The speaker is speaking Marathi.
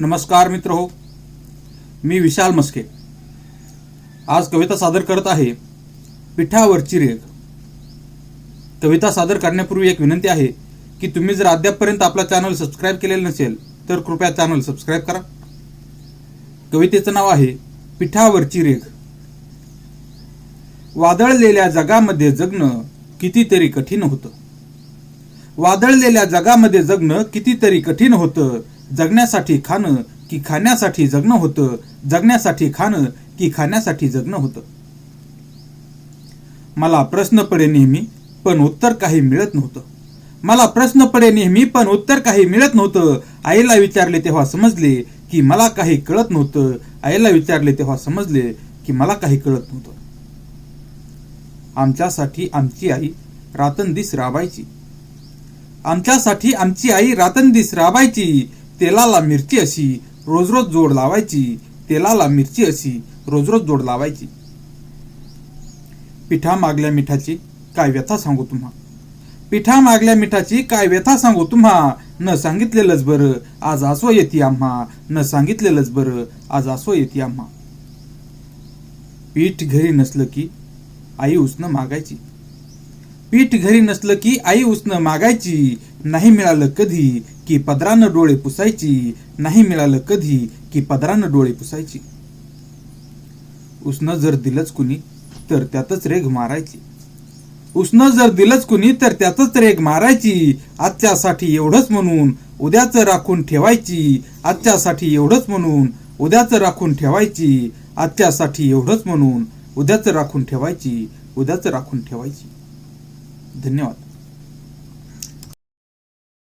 नमस्कार मित्र हो मी विशाल मस्के. आज कविता सादर करत आहे पिठावरची रेग कविता सादर करण्यापूर्वी एक विनंती आहे की तुम्ही जर अद्यापपर्यंत आपला चॅनल सबस्क्राईब केलेलं नसेल तर कृपया चॅनल सबस्क्राईब करा. कवितेचं नाव आहे पिठावरची रेग वादळलेल्या जगामध्ये जगणं कितीतरी कठीण होतं. वादळलेल्या जगामध्ये जगणं कितीतरी कठीण होतं जगण्यासाठी खाणं की खाण्यासाठी जगणं होतं जगण्यासाठी खाणं की खाण्यासाठी जगणं होतं? मला प्रश्न पडे नेहमी पण उत्तर काही मिळत नव्हतं. मला प्रश्न पडे नेहमी पण उत्तर काही मिळत नव्हतं. आईला विचारले तेव्हा समजले की मला काही कळत नव्हतं. आईला विचारले तेव्हा समजले की मला काही कळत नव्हतं. आमच्यासाठी आमची आई रातंदिस राबायची. आमच्यासाठी आमची आई रातंदिस राबायची. तेलाला मिरची अशी रोज रोज जोड लावायची. तेलाला मिरची अशी रोज रोज जोड लावायची. पिठा मागल्या मिठाची काय व्यथा सांगू तुम्हा? पिठा मागल्या मिठाची काय व्यथा सांगू तुम्हा? न सांगितलेलंच बरं आज आसो येते आम्हा. न सांगितलेलंच बरं आज आसो येते आम्हा. पीठ घरी नसलं की आई उसनं मागायची. पीठ घरी नसलं की आई उसनं मागायची. नाही मिळालं कधी की पदरानं डोळे पुसायची नाही मिळालं कधी की पदरानं डोळे पुसायची. उसनं जर दिलंच कुणी तर त्यातच रेग मारायची. उसनं जर दिलंच कुणी तर त्यातच रेग मारायची. आजच्यासाठी एवढंच म्हणून उद्याचं राखून ठेवायची. आजच्यासाठी एवढंच म्हणून उद्याचं राखून ठेवायची. आजच्यासाठी एवढंच म्हणून उद्याचं राखून ठेवायची. उद्याचं राखून ठेवायची. धन्यवाद.